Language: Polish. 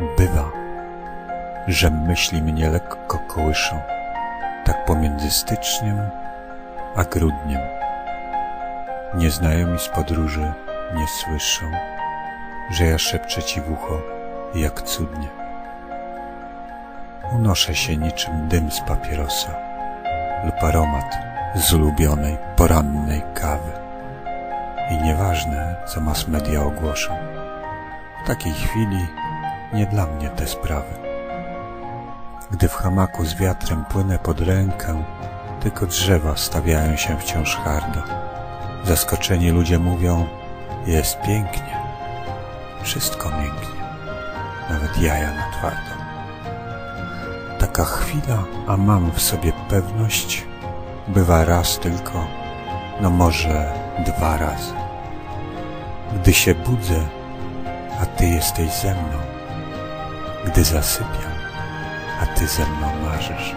Bywa, że myśli mnie lekko kołyszą, tak pomiędzy styczniem a grudniem. Nieznajomi z podróży nie słyszą, że ja szepczę ci w ucho, jak cudnie. Unoszę się niczym dym z papierosa lub aromat z ulubionej porannej kawy. I nieważne, co mass media ogłoszą, w takiej chwili nie dla mnie te sprawy. Gdy w hamaku z wiatrem płynę pod rękę, tylko drzewa stawiają się wciąż hardo. Zaskoczeni ludzie mówią, jest pięknie. Wszystko mięknie, nawet jaja na twardo. Taka chwila, a mam w sobie pewność, bywa raz tylko, no może dwa razy. Gdy się budzę, a ty jesteś ze mną. Gdy zasypiam, a ty ze mną marzysz.